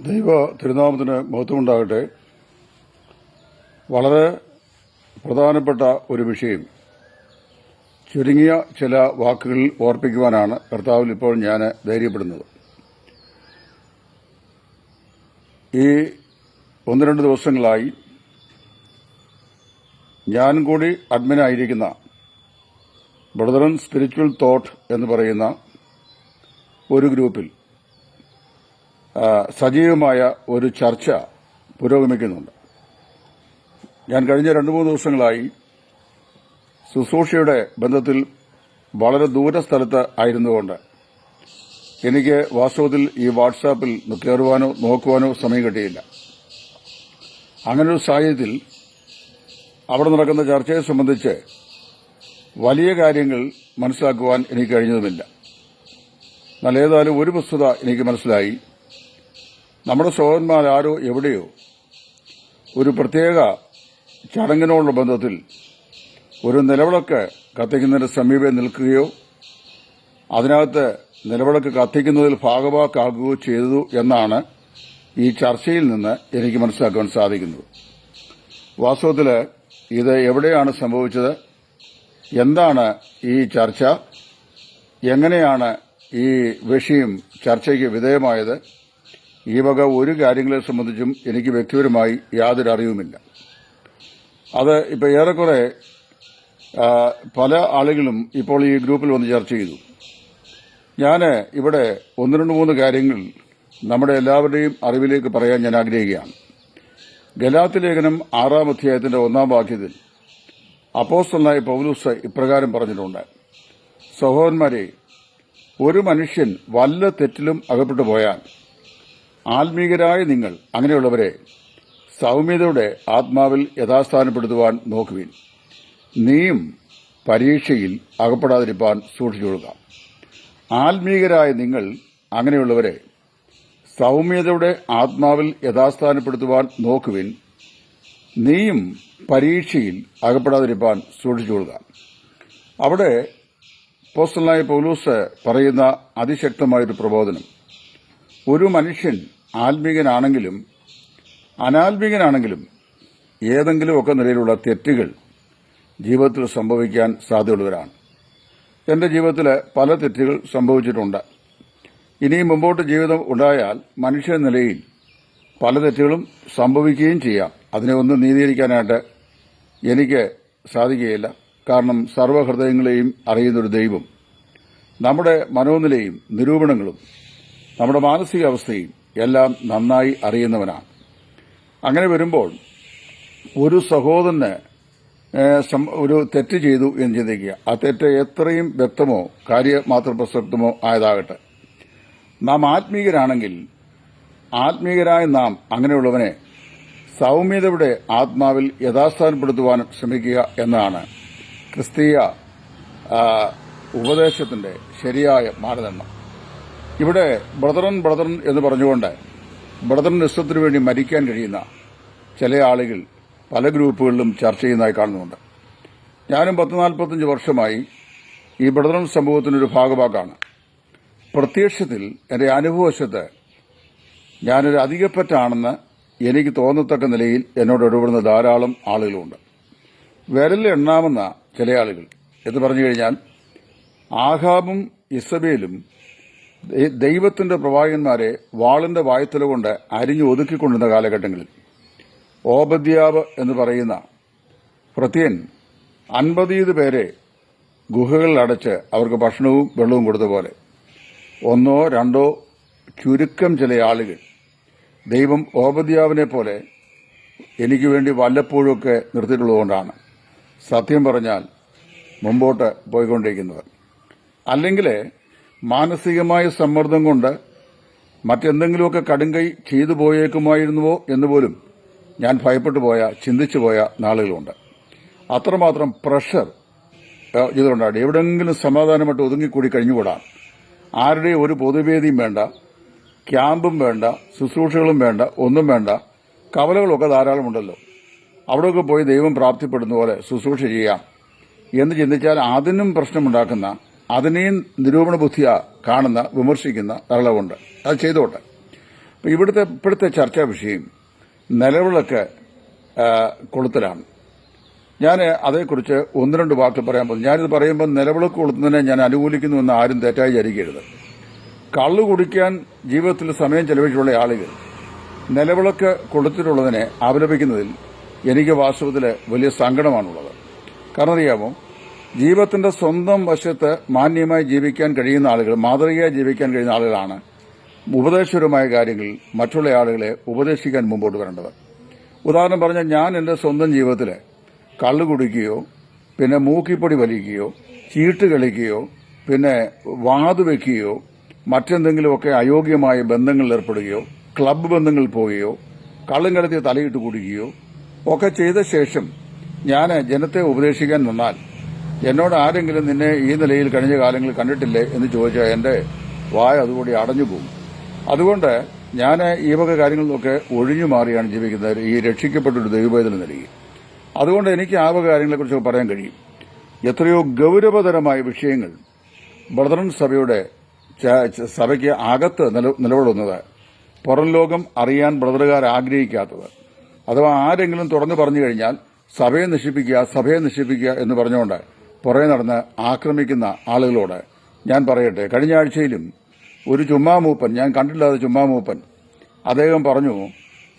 ദൈവ തിരുനാമത്തിന് മഹത്വമുണ്ടാകട്ടെ. വളരെ പ്രധാനപ്പെട്ട ഒരു വിഷയം. ചുരുങ്ങിയ ചില വാക്കുകളിൽ ഓർപ്പിക്കുവാനാണ് കർത്താവിൽ ഇപ്പോൾ ഞാൻ ധൈര്യപ്പെടുന്നത്. ഈ ഒന്ന് രണ്ട് ദിവസങ്ങളായി ഞാനും കൂടി അഡ്മിനായിരിക്കുന്ന ബ്രദറൻ സ്പിരിച്വൽ തോട്ട് എന്ന് പറയുന്ന ഒരു ഗ്രൂപ്പിൽ സജീവമായ ഒരു ചർച്ച പുരോഗമിക്കുന്നുണ്ട്. ഞാൻ കഴിഞ്ഞ രണ്ട് മൂന്ന് ദിവസങ്ങളായി ശുശ്രൂഷയുടെ ബന്ധത്തിൽ വളരെ ദൂര സ്ഥലത്ത് ആയിരുന്നുകൊണ്ട് എനിക്ക് വാസ്തവത്തിൽ ഈ വാട്സാപ്പിൽ കയറുവാനോ നോക്കുവാനോ സമയം കിട്ടിയില്ല. അങ്ങനൊരു സാഹചര്യത്തിൽ അവിടെ നടക്കുന്ന ചർച്ചയെ സംബന്ധിച്ച് വലിയ കാര്യങ്ങൾ മനസ്സിലാക്കുവാൻ എനിക്ക് കഴിഞ്ഞതുമില്ല. എന്നാൽ ഏതായാലും ഒരു വസ്തുത എനിക്ക് മനസ്സിലായി. നമ്മുടെ സഹോദരന്മാരാരോ എവിടെയോ ഒരു പ്രത്യേക ചടങ്ങിനോടുള്ള ബന്ധത്തിൽ ഒരു നിലവിളക്ക് കത്തിക്കുന്നതിന് സമീപം നിൽക്കുകയോ അതിനകത്ത് നിലവിളക്ക് കത്തിക്കുന്നതിൽ ഭാഗവാക്കാകുകയോ ചെയ്തു എന്നാണ് ഈ ചർച്ചയിൽ നിന്ന് എനിക്ക് മനസ്സിലാക്കാൻ സാധിക്കുന്നത്. വാസ്തവത്തിൽ ഇത് എവിടെയാണ് സംഭവിച്ചത്? എന്താണ് ഈ ചർച്ച? എങ്ങനെയാണ് ഈ വിഷയം ചർച്ചയ്ക്ക് വിധേയമായത്? ഈ വക ഒരു കാര്യങ്ങളെ സംബന്ധിച്ചും എനിക്ക് വ്യക്തിപരമായി യാതൊരു അറിവുമില്ല. അത് ഇപ്പോൾ ഏറെക്കുറെ പല ആളുകളും ഇപ്പോൾ ഈ ഗ്രൂപ്പിൽ വന്ന് ചർച്ച ചെയ്തു. ഞാൻ ഇവിടെ ഒന്ന് രണ്ട് മൂന്ന് കാര്യങ്ങൾ നമ്മുടെ എല്ലാവരുടെയും അറിവിലേക്ക് പറയാൻ ഞാൻ ആഗ്രഹിക്കുകയാണ്. ഗലാത്തി ലേഖനം ആറാം അധ്യായത്തിന്റെ ഒന്നാം വാക്യത്തിൽ അപ്പോസ്തലനായ പൗലൂസ് ഇപ്രകാരം പറഞ്ഞിട്ടുണ്ട്. സഹോദരന്മാരെ ഒരു മനുഷ്യൻ വല്ല തെറ്റിലും അകപ്പെട്ടു പോയാൽ ആത്മീകരായ നിങ്ങൾ അങ്ങനെയുള്ളവരെ സൗമ്യതയുടെ ആത്മാവിൽ യഥാസ്ഥാനപ്പെടുത്തുവാൻ നോക്കുവിൻ. നീയും പരീക്ഷയിൽ അകപ്പെടാതിരിക്കാൻ സൂക്ഷിച്ചുകൊള്ളുക. ആത്മീകരായ നിങ്ങൾ അങ്ങനെയുള്ളവരെ സൗമ്യതയുടെ ആത്മാവിൽ യഥാസ്ഥാനപ്പെടുത്തുവാൻ നോക്കുവിൻ. നീയും പരീക്ഷയിൽ അകപ്പെടാതിരിക്കാൻ സൂക്ഷിച്ചുകൊള്ളുക. അവിടെ പോസ്റ്റലായ പൗലൂസ് പറയുന്ന അതിശക്തമായൊരു പ്രബോധനം. ഒരു മനുഷ്യൻ ആത്മീകനാണെങ്കിലും അനാത്മീകനാണെങ്കിലും ഏതെങ്കിലുമൊക്കെ നിലയിലുള്ള തെറ്റുകൾ ജീവിതത്തിൽ സംഭവിക്കാൻ സാധ്യതയുള്ളവരാണ്. എന്റെ ജീവിതത്തിൽ പല തെറ്റുകൾ സംഭവിച്ചിട്ടുണ്ട്. ഇനിയും മുമ്പോട്ട് ജീവിതം ഉണ്ടായാൽ മനുഷ്യ നിലയിൽ പല തെറ്റുകളും സംഭവിക്കുകയും ചെയ്യാം. അതിനെ ഒന്ന് നീതീകരിക്കാനായിട്ട് എനിക്ക് സാധിക്കുകയില്ല. കാരണം സർവഹൃദയങ്ങളെയും അറിയുന്നൊരു ദൈവം നമ്മുടെ മനോനിലയും നിരൂപണങ്ങളും നമ്മുടെ മാനസികാവസ്ഥയും എല്ലാം നന്നായി അറിയുന്നവനാണ്. അങ്ങനെ വരുമ്പോൾ ഒരു സഹോദരന് ഒരു തെറ്റ് ചെയ്തു എന്ന് ചിന്തിക്കുക. ആ തെറ്റ് എത്രയും വ്യക്തമോ കാര്യമാത്ര പ്രസക്തമോ ആയതാകട്ടെ. നാം ആത്മീകരാണെങ്കിൽ ആത്മീകരായ നാം അങ്ങനെയുള്ളവനെ സൗമ്യതയുടെ ആത്മാവിൽ യഥാസ്ഥാനപ്പെടുത്തുവാൻ ശ്രമിക്കുക എന്നാണ് ക്രിസ്തീയ ഉപദേശത്തിന്റെ ശരിയായ മാനദണ്ഡം. ഇവിടെ ബ്രദറൻ ബ്രദറൻ എന്ന് പറഞ്ഞുകൊണ്ട് ബ്രദറൻ ഇഷ്ടത്തിനു വേണ്ടി മരിക്കാൻ കഴിയുന്ന ചില ആളുകൾ പല ഗ്രൂപ്പുകളിലും ചർച്ച ചെയ്യുന്നതായി കാണുന്നുണ്ട്. ഞാനും പത്ത് നാൽപ്പത്തഞ്ച് വർഷമായി ഈ ബ്രദറൻ സമൂഹത്തിനൊരു ഭാഗമാക്കാണ് പ്രത്യക്ഷത്തിൽ എന്റെ അനുഭവശത്ത് ഞാനൊരു അധികപ്പറ്റാണെന്ന് എനിക്ക് തോന്നത്തക്ക നിലയിൽ എന്നോട് ഇടപെടുന്ന ധാരാളം ആളുകളുണ്ട്. വിരലിൽ എണ്ണാമെന്ന ചില ആളുകൾ എന്ന് പറഞ്ഞു കഴിഞ്ഞാൽ ആഹാബും ഇസബേലും ദൈവത്തിന്റെ പ്രവാചകന്മാരെ വാളിന്റെ വായ്ത്തല കൊണ്ട് അരിഞ്ഞു ഒതുക്കിക്കൊണ്ടിരുന്ന കാലഘട്ടങ്ങളിൽ ഓബദ്യാവ് എന്ന് പറയുന്ന പ്രത്യൻ അൻപതീത് പേരെ ഗുഹകളിൽ അടച്ച് അവർക്ക് ഭക്ഷണവും വെള്ളവും കൊടുത്ത പോലെ ഒന്നോ രണ്ടോ ചുരുക്കം ചില ആളുകൾ ദൈവം ഓപദ്യാവിനെ പോലെ എനിക്ക് വേണ്ടി വല്ലപ്പോഴുമൊക്കെ നിർത്തിയിട്ടുള്ളതുകൊണ്ടാണ് സത്യം പറഞ്ഞാൽ മുമ്പോട്ട് പോയിക്കൊണ്ടിരിക്കുന്നത്. അല്ലെങ്കിൽ മാനസികമായ സമ്മർദ്ദം കൊണ്ട് മറ്റെന്തെങ്കിലുമൊക്കെ കടുങ്കൈ ചെയ്തു പോയേക്കുമായിരുന്നുവോ എന്ന് പോലും ഞാൻ ഭയപ്പെട്ടു പോയ ചിന്തിച്ചു പോയ നാളുകളുണ്ട്. അത്രമാത്രം പ്രഷർ ഏഹ്, ഇതിലുണ്ടായിട്ട് എവിടെയെങ്കിലും സമാധാനമായിട്ട് ഒതുങ്ങിക്കൂടി കഴിഞ്ഞുകൂടാ. ആരുടെയും ഒരു പൊതുവേദിയും വേണ്ട ക്യാമ്പും വേണ്ട ശുശ്രൂഷകളും വേണ്ട ഒന്നും വേണ്ട. കവലകളൊക്കെ ധാരാളമുണ്ടല്ലോ. അവിടെയൊക്കെ പോയി ദൈവം പ്രാപ്തിപ്പെടുന്ന പോലെ ശുശ്രൂഷ ചെയ്യാം. എന്ന് ചിന്തിച്ചാൽ അതിനും പ്രശ്നമുണ്ടാക്കുന്ന അതിനെയും നിരൂപണ ബുദ്ധിയ കാണുന്ന വിമർശിക്കുന്ന ധാരാളമുണ്ട് അത് ചെയ്തോട്ടെ. അപ്പൊ ഇവിടുത്തെ ഇപ്പോഴത്തെ ചർച്ചാ വിഷയം നിലവിളക്ക് കൊളുത്തലാണ്. ഞാൻ അതേക്കുറിച്ച് ഒന്ന് രണ്ട് വാക്ക് പറയാൻ പോകുന്നു. ഞാനിത് പറയുമ്പോൾ നിലവിളക്ക് കൊളുത്തുന്നതിനെ ഞാൻ അനുകൂലിക്കുന്നു എന്ന് ആരും തെറ്റായി വിചാരിക്കരുത്. കള്ളു കുടിക്കാൻ ജീവിതത്തിൽ സമയം ചെലവഴിച്ചുള്ള ആളുകൾ നിലവിളക്ക് കൊളുത്തിട്ടുള്ളതിനെ അപലപിക്കുന്നതിൽ എനിക്ക് വാസ്തവത്തിൽ വലിയ സങ്കടമാണുള്ളത്. കാരണം അറിയാമോ? ജീവിതത്തിന്റെ സ്വന്തം വശത്ത് മാന്യമായി ജീവിക്കാൻ കഴിയുന്ന ആളുകൾ മാതൃകയായി ജീവിക്കാൻ കഴിയുന്ന ആളുകളാണ് ഉപദേശപരമായ കാര്യങ്ങളിൽ മറ്റുള്ള ആളുകളെ ഉപദേശിക്കാൻ മുമ്പോട്ട് വരേണ്ടത്. ഉദാഹരണം പറഞ്ഞാൽ ഞാൻ എന്റെ സ്വന്തം ജീവിതത്തിൽ കള്ളു കുടിക്കുകയോ പിന്നെ മൂക്കിപ്പൊടി വലിക്കുകയോ ചീട്ട് കളിക്കുകയോ പിന്നെ വാതു വെക്കുകയോ മറ്റെന്തെങ്കിലുമൊക്കെ അയോഗ്യമായ ബന്ധങ്ങളിൽ ഏർപ്പെടുകയോ ക്ലബ്ബ് ബന്ധങ്ങളിൽ പോവുകയോ കള്ളും കടത്തി തലയിട്ട് കുടിക്കുകയോ ഒക്കെ ചെയ്ത ശേഷം ഞാൻ ജനത്തെ ഉപദേശിക്കാൻ നിന്നാൽ എന്നോട് ആരെങ്കിലും നിന്നെ ഈ നിലയിൽ കഴിഞ്ഞ കാലങ്ങളിൽ കണ്ടിട്ടില്ലേ എന്ന് ചോദിച്ചാൽ എന്റെ വായ അതുകൂടി അടഞ്ഞു പോകും. അതുകൊണ്ട് ഞാൻ ഈ വക കാര്യങ്ങളിലൊക്കെ ഒഴിഞ്ഞു മാറിയാണ് ജീവിക്കുന്നത്. ഈ രക്ഷിക്കപ്പെട്ടൊരു ദൈവവേദന നൽകി അതുകൊണ്ട് എനിക്ക് ആ വക കാര്യങ്ങളെക്കുറിച്ച് പറയാൻ കഴിയും. എത്രയോ ഗൗരവതരമായ വിഷയങ്ങൾ ബ്രദറൻ സഭയുടെ സഭയ്ക്ക് അകത്ത് നില- നിലകൊള്ളുന്നത് പുറം ലോകം അറിയാൻ ബ്രദറുകാർ ആഗ്രഹിക്കാത്തത് അഥവാ ആരെങ്കിലും തുറന്നു പറഞ്ഞു കഴിഞ്ഞാൽ സഭയെ നശിപ്പിക്കുക സഭയെ നശിപ്പിക്കുക എന്ന് പറഞ്ഞുകൊണ്ട് പുറകെ നടന്ന് ആക്രമിക്കുന്ന ആളുകളോട് ഞാൻ പറയട്ടെ കഴിഞ്ഞ ആഴ്ചയിലും ഒരു ചുമ്മാ മൂപ്പൻ ഞാൻ കണ്ടില്ലാതെ ചുമ്മാ മൂപ്പൻ അദ്ദേഹം പറഞ്ഞു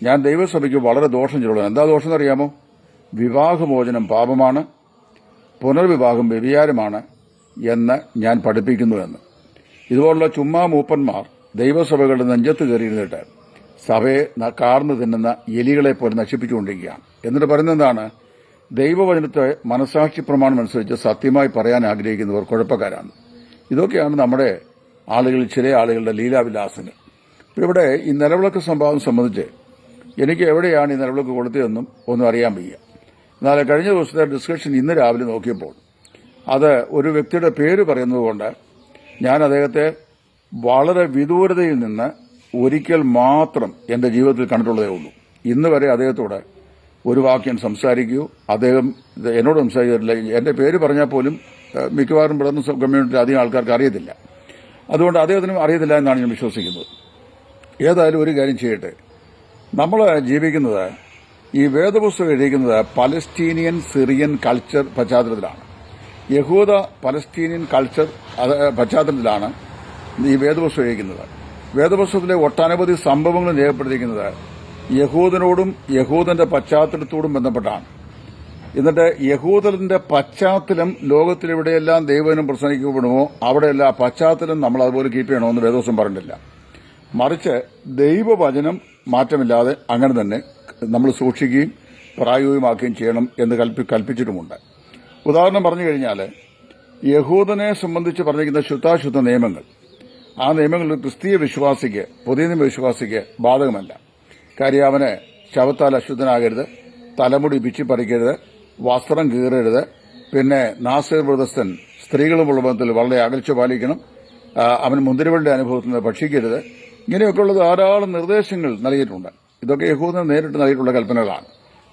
ഞാൻ ദൈവസഭയ്ക്ക് വളരെ ദോഷം ചെയ്തു എന്താ ദോഷം എന്നറിയാമോ? വിവാഹമോചനം പാപമാണ് പുനർവിവാഹം വ്യഭിചാരമാണ് എന്ന് ഞാൻ പഠിപ്പിക്കുന്നുവെന്ന് ഇതുപോലുള്ള ചുമ്മാ മൂപ്പന്മാർ ദൈവസഭകളുടെ നെഞ്ചത്ത് കയറിയിരുന്നിട്ട് സഭയെ കാർന്നു തിന്നുന്ന എലികളെ പോലെ നശിപ്പിച്ചുകൊണ്ടിരിക്കുകയാണ്. എന്നിട്ട് പറയുന്നത് എന്താണ്? ദൈവവചനത്തെ മനസാക്ഷി പ്രമാണം അനുസരിച്ച് സത്യമായി പറയാൻ ആഗ്രഹിക്കുന്നവർ കുഴപ്പക്കാരാണ്. ഇതൊക്കെയാണ് നമ്മുടെ ആളുകളിൽ ചില ആളുകളുടെ ലീലാവിലാസങ്ങൾ. ഇവിടെ ഈ നിലവിളക്ക് സംഭവം സംബന്ധിച്ച് എനിക്ക് എവിടെയാണ് ഈ നിലവിളക്ക് കൊടുത്തതെന്നും ഒന്നും അറിയാൻ വയ്യ. എന്നാൽ കഴിഞ്ഞ ദിവസത്തെ ഡിസ്കഷൻ ഇന്ന് രാവിലെ നോക്കിയപ്പോൾ അത് ഒരു വ്യക്തിയുടെ പേര് പറയുന്നതുകൊണ്ട് ഞാൻ അദ്ദേഹത്തെ വളരെ വിദൂരതയിൽ നിന്ന് ഒരിക്കൽ മാത്രം എന്റെ ജീവിതത്തിൽ കണ്ടിട്ടുള്ളതേ ഉള്ളൂ. ഇന്ന് വരെ അദ്ദേഹത്തോട് ഒരു വാക്യം ഞാൻ സംസാരിക്കുകയോ അദ്ദേഹം എന്നോട് സംസാരിച്ചിട്ടില്ല എന്റെ പേര് പറഞ്ഞാൽ പോലും മിക്കവാറും ബ്രദർ കമ്മ്യൂണിറ്റി അധികം ആൾക്കാർക്ക് അറിയത്തില്ല. അതുകൊണ്ട് അദ്ദേഹത്തിനും അറിയത്തില്ല എന്നാണ് ഞാൻ വിശ്വസിക്കുന്നത്. ഏതായാലും ഒരു കാര്യം ചെയ്യട്ടെ. നമ്മൾ ജീവിക്കുന്നത് ഈ വേദപുസ്തകം എഴുതിക്കുന്നത് പലസ്തീനിയൻ സിറിയൻ കൾച്ചർ പശ്ചാത്തലത്തിലാണ്. യഹൂദ പലസ്തീനിയൻ കൾച്ചർ പശ്ചാത്തലത്തിലാണ് ഈ വേദപുസ്തകം എഴുതിക്കുന്നത് വേദപുസ്തകത്തിലെ ഒട്ടനവധി സംഭവങ്ങൾ രേഖപ്പെടുത്തിയിരിക്കുന്നത് യഹൂദനോടും യഹൂദന്റെ പശ്ചാത്തലത്തോടും ബന്ധപ്പെട്ടാണ്. എന്നിട്ട് യഹൂദന്റെ പശ്ചാത്തലം ലോകത്തിലെവിടെയെല്ലാം ദൈവനും പ്രസംഗിക്കപ്പെടുമോ അവിടെയെല്ലാം പശ്ചാത്തലം നമ്മൾ അതുപോലെ കീപ്പ് ചെയ്യണമെന്ന് വേദോസം പറഞ്ഞിട്ടില്ല. മറിച്ച് ദൈവവചനം മാറ്റമില്ലാതെ അങ്ങനെ തന്നെ നമ്മൾ സൂക്ഷിക്കുകയും പ്രായോഗികമാക്കുകയും ചെയ്യണം എന്ന് കൽപ്പി കൽപ്പിച്ചിട്ടുമുണ്ട്. ഉദാഹരണം പറഞ്ഞു കഴിഞ്ഞാൽ യഹൂദനെ സംബന്ധിച്ച് പറഞ്ഞിരിക്കുന്ന ശുദ്ധാശുദ്ധ നിയമങ്ങൾ. ആ നിയമങ്ങൾ ഒരു ക്രിസ്തീയ വിശ്വാസിക്ക് പുതിയ നിയമ വിശ്വാസിക്ക് ബാധകമല്ല. കാര്യം അവന് ശവത്താൽ അശുദ്ധനാകരുത്. തലമുടി പിച്ചിപ്പറിക്കരുത് വസ്ത്രം കീറരുത്. പിന്നെ നാസിർ വ്രതസ്ഥൻ സ്ത്രീകളുമുള്ള ബന്ധത്തിൽ വളരെ അകൽച്ച പാലിക്കണം. അവൻ മുന്തിരിവളുടെ അനുഭവത്തിൽ നിന്ന് ഭക്ഷിക്കരുത്. ഇങ്ങനെയൊക്കെയുള്ള ധാരാളം നിർദ്ദേശങ്ങൾ നൽകിയിട്ടുണ്ട്. ഇതൊക്കെ യഹൂദൻ നേരിട്ട് നൽകിയിട്ടുള്ള കൽപ്പനകളാണ്.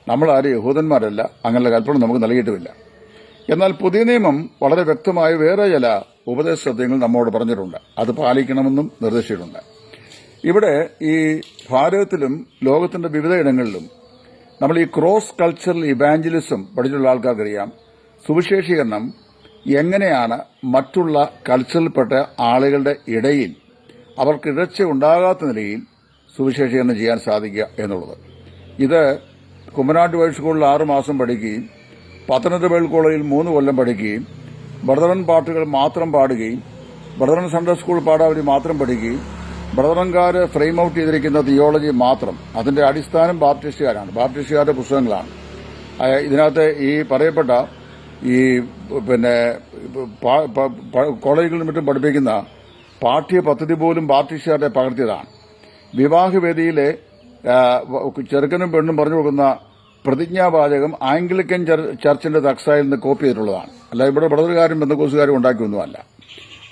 നമ്മൾ ആരും യഹൂദന്മാരല്ല. അങ്ങനെയുള്ള കൽപ്പന നമുക്ക് നൽകിയിട്ടുമില്ല എന്നാൽ പുതിയ നിയമം വളരെ വ്യക്തമായ വേറെ ചില ഉപദേശ സത്യങ്ങൾ നമ്മോട് പറഞ്ഞിട്ടുണ്ട്. അത് പാലിക്കണമെന്നും നിർദ്ദേശിച്ചിട്ടുണ്ട്. ഇവിടെ ഈ ഭാരതത്തിലും ലോകത്തിന്റെ വിവിധയിടങ്ങളിലും നമ്മൾ ഈ ക്രോസ് കൾച്ചറൽ ഇവാഞ്ചലിസം പഠിച്ചിട്ടുള്ള ആൾക്കാർക്കറിയാം. സുവിശേഷീകരണം എങ്ങനെയാണ് മറ്റുള്ള കൾച്ചറിൽപ്പെട്ട ആളുകളുടെ ഇടയിൽ അവർക്ക് ഇടർച്ച ഉണ്ടാകാത്ത നിലയിൽ സുവിശേഷീകരണം ചെയ്യാൻ സാധിക്കുക എന്നുള്ളത്. ഇത് കുമ്മനാട്ട് വൈസ് സ്കൂളിൽ ആറുമാസം പഠിക്കുകയും പത്തനംതിട്ട ബൈബിൾ കോളേജിൽ മൂന്ന് കൊല്ലം പഠിക്കുകയും ബ്രദറൻ പാട്ടുകൾ മാത്രം പാടുകയും ബ്രദറൻ സൺഡേ സ്കൂൾ പാടാവലി മാത്രം പഠിക്കുകയും ബ്രദറൻകാര് ഫ്രെയിം ഔട്ട് ചെയ്തിരിക്കുന്ന തിയോളജി മാത്രം. അതിന്റെ അടിസ്ഥാനം ബാപ്റ്റിസ്റ്റുകാരാണ്. ബാപ്റ്റിസ്റ്റുകാരുടെ പുസ്തകങ്ങളാണ്. ഇതിനകത്ത് ഈ പറയപ്പെട്ട ഈ പിന്നെ കോളേജുകളിൽ മറ്റും പഠിപ്പിക്കുന്ന പാഠ്യ പദ്ധതി പോലും ബാപ്റ്റിസ്റ്റുകാരുടെ പകർത്തിയതാണ്. വിവാഹവേദിയിലെ ചെറുക്കനും പെണ്ണും പറഞ്ഞു കൊടുക്കുന്ന പ്രതിജ്ഞാവാചകം ആംഗ്ലിക്കൻ ചർ- ചർച്ചിന്റെ തക്സായിൽ നിന്ന് കോപ്പി ചെയ്തിട്ടുള്ളതാണ്. അല്ല ഇവിടെ ബ്രദറുകാരും ബന്ധുക്കോസുകാരും ഉണ്ടാക്കിയൊന്നുമല്ല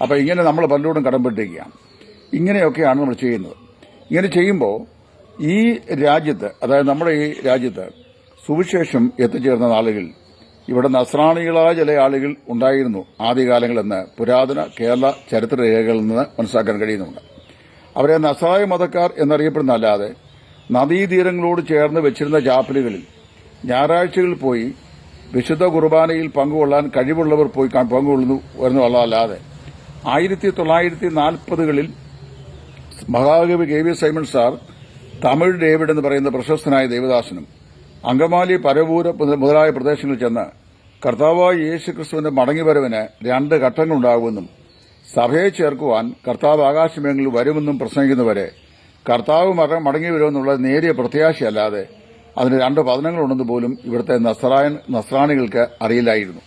അപ്പൊ ഇങ്ങനെ നമ്മൾ പലരോടും കടംപെട്ടിരിക്കുകയാണ് ഇങ്ങനെയൊക്കെയാണ് നമ്മൾ ചെയ്യുന്നത്. ഇങ്ങനെ ചെയ്യുമ്പോൾ ഈ രാജ്യത്ത് അതായത് നമ്മുടെ ഈ രാജ്യത്ത് സുവിശേഷം എത്തിച്ചേർന്ന ആളുകൾ ഇവിടെ നസ്രാണികളായ ചില ആളുകൾ ഉണ്ടായിരുന്നു ആദ്യകാലങ്ങളെന്ന് പുരാതന കേരള ചരിത്ര രേഖകളിൽ നിന്ന് മനസ്സിലാക്കാൻ കഴിയുന്നുണ്ട്. അവരെ നസായ മതക്കാർ എന്നറിയപ്പെടുന്ന അല്ലാതെ നദീതീരങ്ങളോട് ചേർന്ന് വെച്ചിരുന്ന ചാപ്പലുകളിൽ ഞായറാഴ്ചകളിൽ പോയി വിശുദ്ധ കുർബാനയിൽ പങ്കുകൊള്ളാൻ കഴിവുള്ളവർ പോയി പങ്കുകൊള്ളുന്നു എന്നുള്ളതല്ലാതെ ആയിരത്തി തൊള്ളായിരത്തി നാൽപ്പതുകളിൽ മഹാകവി K V Simon sir Tamil David എന്ന് പറയുന്ന പ്രശസ്തനായ ദേവദാസനും അങ്കമാലി പരവൂര മുതലായ പ്രദേശങ്ങളിൽ ചെന്ന് കർത്താവായ യേശു ക്രിസ്തുവിന്റെ മടങ്ങിവരവിന് രണ്ട് ഘട്ടങ്ങളുണ്ടാകുമെന്നും സഭയെ ചേർക്കുവാൻ കർത്താവ് ആകാശമേങ്ങളിൽ വരുമെന്നും പ്രസംഗിക്കുന്നവരെ കർത്താവ് മട- മടങ്ങി വരുമെന്നുള്ള നേരിയ പ്രത്യാശയല്ലാതെ അതിന് രണ്ട് പതനങ്ങളുണ്ടെന്ന് പോലും ഇവിടുത്തെ നസ്രാണികൾക്ക് അറിയില്ലായിരുന്നു.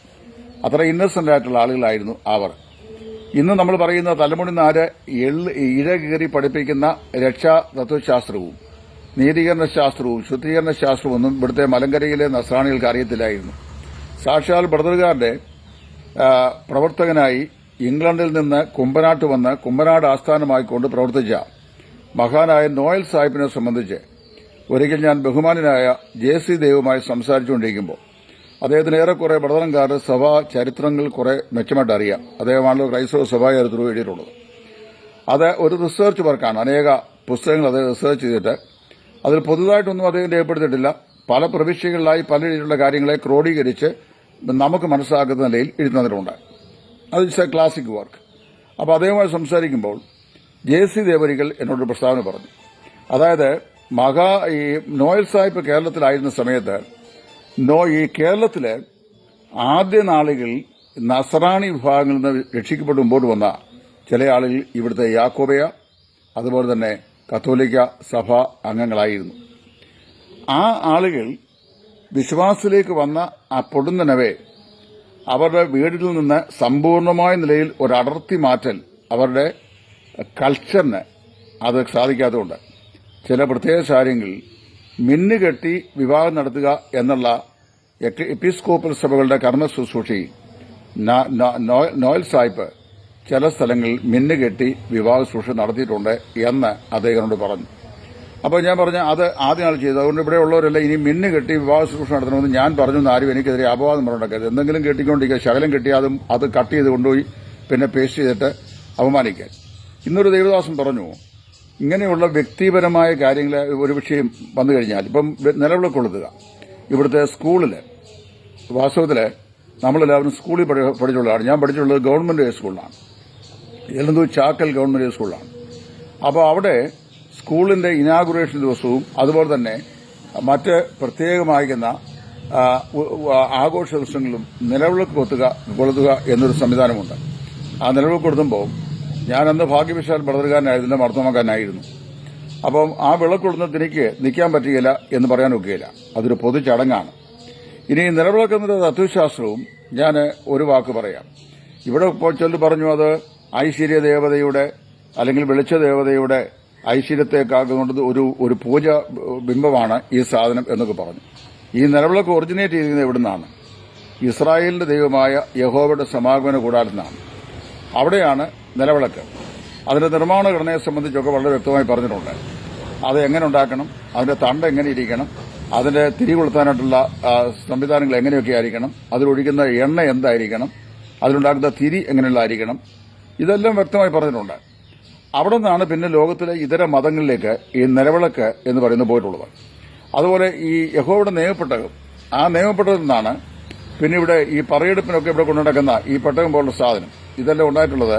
അത്ര ഇന്നസെന്റ് ആയിട്ടുള്ള ആളുകളായിരുന്നു അവർ. ഇന്ന് നമ്മൾ പറയുന്ന തലമുടി നാര് എള്ള് ഇഴ കീറി പഠിപ്പിക്കുന്ന രക്ഷാ തത്വശാസ്ത്രവും നീതീകരണ ശാസ്ത്രവും ശുദ്ധീകരണ ശാസ്ത്രവും ഒന്നും ഇവിടുത്തെ മലങ്കരയിലെ നസ്രാണികൾക്ക് അറിയത്തില്ലായിരുന്നു. സാക്ഷാൽ ബ്രദറുകാരുടെ പ്രവർത്തകനായി ഇംഗ്ലണ്ടിൽ നിന്ന് കുമ്പനാട്ട് വന്ന് കുമ്പനാട് ആസ്ഥാനമായിക്കൊണ്ട് പ്രവർത്തിച്ച മഹാനായ നോയൽ സാഹിബിനെ സംബന്ധിച്ച് ഒരിക്കൽ ഞാൻ ബഹുമാനനായ ജെ സി ദേവുമായി സംസാരിച്ചുകൊണ്ടിരിക്കുമ്പോൾ അദ്ദേഹത്തിന് ഏറെക്കുറെ ബ്രദറൻകാരുടെ സഭാ ചരിത്രങ്ങൾ കുറെ മെച്ചമായിട്ട് അറിയാം. അദ്ദേഹമാണല്ലോ ക്രൈസ്തവ സഭാ ചരിത്രം എഴുതിയിട്ടുള്ളത്. അത് ഒരു റിസർച്ച് വർക്കാണ് അനേക പുസ്തകങ്ങൾ അദ്ദേഹം റിസർച്ച് ചെയ്തിട്ട് അതിൽ പുതുതായിട്ടൊന്നും അദ്ദേഹം രേഖപ്പെടുത്തിയിട്ടില്ല. പല പ്രവിശ്യകളിലായി പല രീതിയിലുള്ള കാര്യങ്ങളെ ക്രോഡീകരിച്ച് നമുക്ക് മനസ്സിലാക്കുന്ന നിലയിൽ എഴുതുന്നതിലുണ്ട് അത് ഇറ്റ്സ് എ ക്ലാസിക് വർക്ക് അപ്പോൾ അദ്ദേഹവുമായി സംസാരിക്കുമ്പോൾ ജെ സി ദേവരികൾ എന്നോടൊരു പ്രസ്താവന പറഞ്ഞു. അതായത് മഹാ ഈ നോയൽ സാഹിബ് കേരളത്തിലായിരുന്ന സമയത്ത് നോ ഈ കേരളത്തിലെ ആദ്യ നാളുകളിൽ നസറാണി വിഭാഗങ്ങളിൽ നിന്ന് രക്ഷിക്കപ്പെട്ട് മുമ്പോട്ട് വന്ന ചില ആളുകൾ ഇവിടുത്തെ യാക്കോബയ അതുപോലെ തന്നെ കത്തോലിക്ക സഭ അംഗങ്ങളായിരുന്നു. ആ ആളുകൾ വിശ്വാസത്തിലേക്ക് വന്ന ആ പൊടുന്നനവേ അവരുടെ വീടിൽ നിന്ന് സമ്പൂർണമായ നിലയിൽ ഒരു അടർത്തി മാറ്റൽ അവരുടെ കൾച്ചറിന് അത് സാധിക്കാത്തതുകൊണ്ട്. ചില പ്രത്യേക സാഹചര്യങ്ങളിൽ മിന്നുകെട്ടി വിവാഹം നടത്തുക എന്നുള്ള എപ്പിസ്കോപ്പൽ സഭകളുടെ കർമ്മ ശുശ്രൂഷയിൽ ന- ന- നോ- നോയൽ സാഹിബ് ചില സ്ഥലങ്ങളിൽ മിന്നുകെട്ടി വിവാഹ ശുശ്രൂഷ നടത്തിയിട്ടുണ്ട് എന്ന് അദ്ദേഹത്തിനോട് പറഞ്ഞു. അപ്പോൾ ഞാൻ പറഞ്ഞു അത് ആദ്യം ആൾ ചെയ്തു. അതുകൊണ്ട് ഇവിടെ ഉള്ളവരല്ല ഇനി മിന്നു കെട്ടി വിവാഹ ശുശ്രൂഷ നടത്തണമെന്ന് ഞാൻ പറഞ്ഞു എന്ന് ആരും എനിക്കെതിരെ അപവാദം പറഞ്ഞിടക്കരുത് എന്തെങ്കിലും കെട്ടിക്കൊണ്ടിരിക്കുക ശകലം കെട്ടി അതും അത് കട്ട് ചെയ്ത് കൊണ്ടുപോയി പിന്നെ പേസ്റ്റ് ചെയ്തിട്ട് അപമാനിക്കാൻ. ഇന്നൊരു ദേവദാസം പറഞ്ഞു ഇങ്ങനെയുള്ള വ്യക്തിപരമായ കാര്യങ്ങൾ ഒരു വിഷയം വന്നു കഴിഞ്ഞാൽ ഇപ്പം നിലവിളക്ക് കൊളുത്തുക ഇവിടുത്തെ സ്കൂളിൽ വാസ്തവത്തിൽ നമ്മളെല്ലാവരും സ്കൂളിൽ പഠി- പഠിച്ചുള്ളതാണ്. ഞാൻ പഠിച്ചിട്ടുള്ളത് ഗവൺമെന്റ് സ്കൂളിലാണ്. എലന്തൂർ ചാക്കൽ ഗവൺമെന്റ് സ്കൂളിലാണ്. അപ്പോൾ അവിടെ സ്കൂളിന്റെ ഇനാഗുറേഷൻ ദിവസവും അതുപോലെ തന്നെ മറ്റ് പ്രത്യേകമായിരിക്കുന്ന ആഘോഷ ദിവസങ്ങളിലും നിലവിളക്ക് കൊത്തുക കൊളുത്തുക എന്നൊരു സംവിധാനമുണ്ട്. ആ നിലവിളക്ക് കൊളുത്തുമ്പോൾ ഞാൻ ഭാഗ്യവശാൽ ഭദ്രകാരനായിരുന്നു മർദ്ദമാക്കാനായിരുന്നു അപ്പം ആ വിളക്ക് തിരിക്ക് നിൽക്കാൻ പറ്റുകയില്ല എന്ന് പറയാൻ ഒക്കുകയില്ല. അതൊരു പൊതു ചടങ്ങാണ്. ഇനി നിലവിളക്കുന്ന തത്വശാസ്ത്രവും ഞാൻ ഒരു വാക്ക് പറയാം. ഇവിടെ ചൊല്ലു പറഞ്ഞു അത് ഐശ്വര്യ ദേവതയുടെ അല്ലെങ്കിൽ വെളിച്ച ദേവതയുടെ ഐശ്വര്യത്തെ കാക്കുന്നത് ഒരു ഒരു പൂജ ബിംബമാണ് ഈ സാധനം എന്നൊക്കെ പറഞ്ഞു. ഈ നിലവിളക്ക് ഒറിജിനേറ്റ് ചെയ്തിരിക്കുന്നത് എവിടുന്നാണ്? ഇസ്രായേലിന്റെ ദൈവമായ യഹോവയുടെ സമാഗമന കൂടാരത്തിനാണ്. അവിടെയാണ് നിലവിളക്ക്. അതിന്റെ നിർമ്മാണ ഘടനയെ സംബന്ധിച്ചൊക്കെ വളരെ വ്യക്തമായി പറഞ്ഞിട്ടുണ്ട്. അത് എങ്ങനെ ഉണ്ടാക്കണം അതിന്റെ തണ്ട് എങ്ങനെ ഇരിക്കണം അതിന്റെ തിരി കൊളുത്താനായിട്ടുള്ള സംവിധാനങ്ങൾ എങ്ങനെയൊക്കെ ആയിരിക്കണം അതിലൊഴിക്കുന്ന എണ്ണ എന്തായിരിക്കണം അതിലുണ്ടാക്കുന്ന തിരി എങ്ങനെയുള്ളതായിരിക്കണം ഇതെല്ലാം വ്യക്തമായി പറഞ്ഞിട്ടുണ്ട്. അവിടെ നിന്നാണ് പിന്നെ ലോകത്തിലെ ഇതര മതങ്ങളിലേക്ക് ഈ നിലവിളക്ക് എന്ന് പറയുന്നത് പോയിട്ടുള്ളത്. അതുപോലെ ഈ യഹോയുടെ നിയമപ്പെട്ടകം ആ നിയമപ്പെട്ടതിൽ നിന്നാണ് പിന്നെ ഇവിടെ ഈ പറയെടുപ്പിനൊക്കെ ഇവിടെ കൊണ്ടുനടക്കുന്ന ഈ പെട്ടകം പോലുള്ള സാധനം. ഇതെല്ലാം ഉണ്ടായിട്ടുള്ളത്?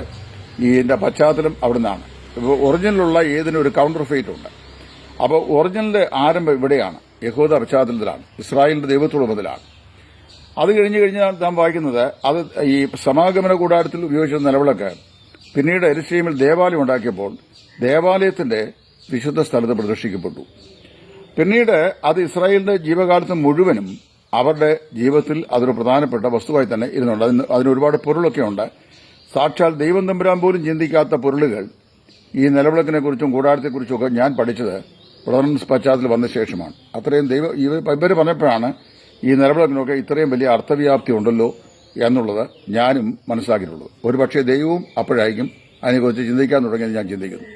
ഇതിന്റെ പശ്ചാത്തലം അവിടെ നിന്നാണ് ഇപ്പോൾ ഒറിജിനലുള്ള ഏതിനും ഒരു കൗണ്ടർ ഫെയ്റ്റ് ഉണ്ട്. അപ്പോൾ ഒറിജിനലിന്റെ ആരംഭം ഇവിടെയാണ്. യഹൂദ പശ്ചാത്തലത്തിലാണ്. ഇസ്രായേലിന്റെ ദൈവത്തോട് മുതലാണ്. അത് കഴിഞ്ഞ് കഴിഞ്ഞാൽ നാം വായിക്കുന്നത് അത് ഈ സമാഗമന കൂടാരത്തിൽ ഉപയോഗിച്ച നിലവിളക്ക്. പിന്നീട് എരിശീമിൽ ദേവാലയം ഉണ്ടാക്കിയപ്പോൾ ദേവാലയത്തിന്റെ വിശുദ്ധ സ്ഥലത്ത് പ്രദർശിക്കപ്പെട്ടു. പിന്നീട് അത് ഇസ്രായേലിന്റെ ജീവകാലത്ത് മുഴുവനും അവരുടെ ജീവിതത്തിൽ അതൊരു പ്രധാനപ്പെട്ട വസ്തുവായി തന്നെ ഇരുന്നുണ്ട്. അതിന് അതിന് ഒരുപാട് പൊരുളൊക്കെ ഉണ്ട് സാക്ഷാൽ ദൈവം തമ്പുരാൻ പോലും ചിന്തിക്കാത്ത പൊരുളുകൾ ഈ നിലവിളക്കിനെക്കുറിച്ചും കൂടാരത്തെക്കുറിച്ചും ഒക്കെ ഞാൻ പഠിച്ചത് പ്രധാന പശ്ചാത്തലത്തിൽ വന്ന ശേഷമാണ്. അത്രയും ദൈവ ഇവർ പറഞ്ഞപ്പോഴാണ് ഈ നിലവിളക്കിനൊക്കെ ഇത്രയും വലിയ അർത്ഥവ്യാപ്തി ഉണ്ടല്ലോ എന്നുള്ളത് ഞാനും മനസ്സിലാക്കിയിട്ടുള്ളത്. ഒരുപക്ഷെ ദൈവവും അപ്പോഴായിരിക്കും അതിനെക്കുറിച്ച് ചിന്തിക്കാൻ തുടങ്ങിയത് ഞാൻ ചിന്തിക്കുന്നു.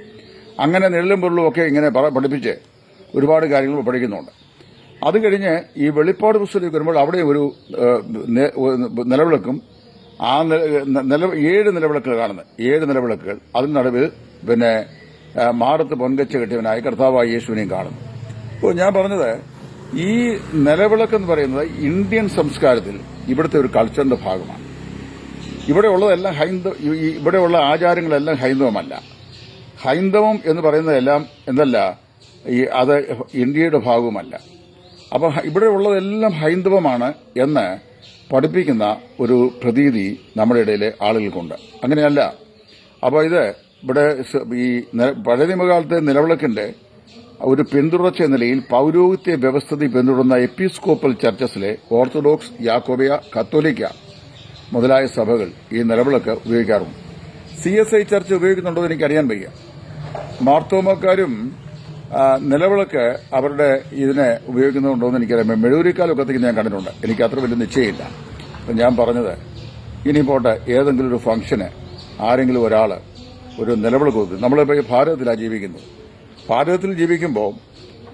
അങ്ങനെ നെല്ലും പൊരുളും ഒക്കെ ഇങ്ങനെ പഠിപ്പിച്ച് ഒരുപാട് കാര്യങ്ങൾ പഠിക്കുന്നുണ്ട്. അത് കഴിഞ്ഞ് ഈ വെളിപ്പാട് പുസ്തകത്തിൽ വരുമ്പോൾ അവിടെ ഒരു നിലവിളക്കും ആ നില ഏഴ് നിലവിളക്കുകൾ കാണുന്നത്. ഏഴ് നിലവിളക്കുകൾ. അതിന് നടുവിൽ പിന്നെ മാറത്ത് പൊൻകച്ച കെട്ടിയവനായ കർത്താവായ യേശുവിനെയും കാണുന്നു. അപ്പോൾ ഞാൻ പറഞ്ഞത് ഈ നിലവിളക്ക് എന്ന് പറയുന്നത് ഇന്ത്യൻ സംസ്കാരത്തിൽ ഇവിടുത്തെ ഒരു കൾച്ചറിന്റെ ഭാഗമാണ്. ഇവിടെ ഉള്ളതെല്ലാം ഹൈന്ദവ ഇവിടെയുള്ള ആചാരങ്ങളെല്ലാം ഹൈന്ദവമല്ല. ഹൈന്ദവം എന്ന് പറയുന്നതെല്ലാം എന്തല്ല ഈ അത് ഇന്ത്യയുടെ ഭാഗവുമല്ല. അപ്പം ഇവിടെ ഉള്ളതെല്ലാം ഹൈന്ദവമാണ് എന്ന് പഠിപ്പിക്കുന്ന ഒരു പ്രതീതി നമ്മുടെ ഇടയിലെ ആളുകൾക്കുണ്ട്. അങ്ങനെയല്ല. അപ്പോൾ ഇത് ഇവിടെ ഈ പഴയ നിലവിളക്കിന്റെ ഒരു പിന്തുടർച്ച എന്ന നിലയിൽ പൗരോഹിത്യ വ്യവസ്ഥിതി പിന്തുടർന്ന എപ്പിസ്കോപ്പൽ ചർച്ചസിലെ ഓർത്തഡോക്സ് യാക്കോബിയ കത്തോലിക്ക മുതലായ സഭകൾ ഈ നിലവിളക്ക് ഉപയോഗിക്കാറുണ്ട്. സി എസ് ഐ ചർച്ച ഉപയോഗിക്കുന്നുണ്ടോ എന്ന് എനിക്കറിയാൻ വയ്യ. മാർത്തോമക്കാരും നിലവിളക്ക് അവരുടെ ഇതിനെ ഉപയോഗിക്കുന്നുണ്ടോ എന്ന് എനിക്കറിയാം. മെഴുകുരിക്കാലം കത്തിക്കുന്ന ഞാൻ കണ്ടിട്ടുണ്ട്. എനിക്ക് അത്ര വലിയ നിശ്ചയമില്ല. അപ്പം ഞാൻ പറഞ്ഞത് ഇനി പോട്ടെ ഏതെങ്കിലും ഒരു ഫംഗ്ഷന് ആരെങ്കിലും ഒരാൾ ഒരു നിലവിളക്ക് കൊത്തി നമ്മളിപ്പോൾ ഈ ഭാരതത്തിലാണ് ജീവിക്കുന്നത്. ഭാരതത്തിൽ ജീവിക്കുമ്പോൾ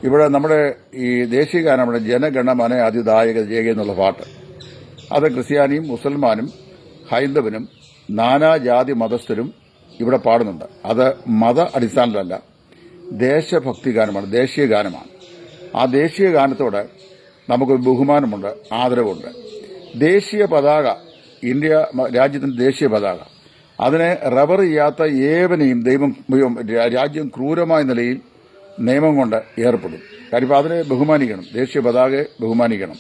ഇവിടെ നമ്മുടെ ഈ ദേശീയ ഗാനം നമ്മുടെ ജനഗണമന അതിദായക ജയക എന്നുള്ള പാട്ട് അത് ക്രിസ്ത്യാനിയും മുസൽമാനും ഹൈന്ദവനും നാനാജാതി മതസ്ഥരും ഇവിടെ പാടുന്നുണ്ട്. അത് മത അടിസ്ഥാനത്തിലല്ല. ദേശഭക്തി ഗാനമാണ് ദേശീയ ഗാനമാണ് ആ ദേശീയ ഗാനത്തോട് നമുക്കൊരു ബഹുമാനമുണ്ട് ആദരവുണ്ട്. ദേശീയ പതാക ഇന്ത്യ രാജ്യത്തിന്റെ ദേശീയ പതാക. അതിനെ റബ്ബർ ചെയ്യാത്ത ഏവനെയും ദൈവം രാജ്യം ക്രൂരമായ നിലയിൽ നിയമം കൊണ്ട് ഏർപ്പെടും. കാര്യം അതിനെ ബഹുമാനിക്കണം ദേശീയ പതാകയെ ബഹുമാനിക്കണം.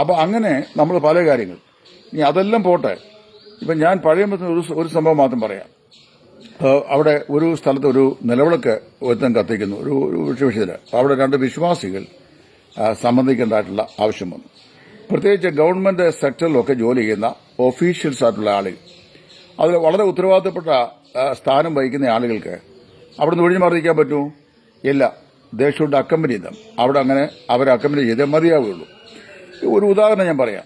അപ്പോൾ അങ്ങനെ നമ്മൾ പല കാര്യങ്ങൾ. ഇനി അതെല്ലാം പോട്ടെ. ഇപ്പം ഞാൻ പഴയ ഒരു ഒരു സംഭവം മാത്രം പറയാം. അവിടെ ഒരു സ്ഥലത്ത് ഒരു നിലവിളക്ക് ഒരുത്തൻ കത്തിക്കുന്നു. ഒരു ഒരു വിഷയത്തിൽ അവിടെ രണ്ട് വിശ്വാസികൾ സംബന്ധിക്കേണ്ടതായിട്ടുള്ള ആവശ്യം വന്നു. പ്രത്യേകിച്ച് ഗവൺമെന്റ് സെക്ടറിലൊക്കെ ജോലി ചെയ്യുന്ന ഒഫീഷ്യൽസ് ആയിട്ടുള്ള ആളുകൾ അതിൽ വളരെ ഉത്തരവാദിത്തപ്പെട്ട സ്ഥാനം വഹിക്കുന്ന ആളുകൾക്ക് അവിടുന്ന് ഒഴിഞ്ഞു മാറിയിരിക്കാൻ പറ്റൂ ഇല്ല. ദേ അക്കമ്പനി ദം അവിടെ അങ്ങനെ അവരെ അക്കമ്പനി ചെയ്തേ മതിയാവുകയുള്ളൂ. ഒരു ഉദാഹരണം ഞാൻ പറയാം.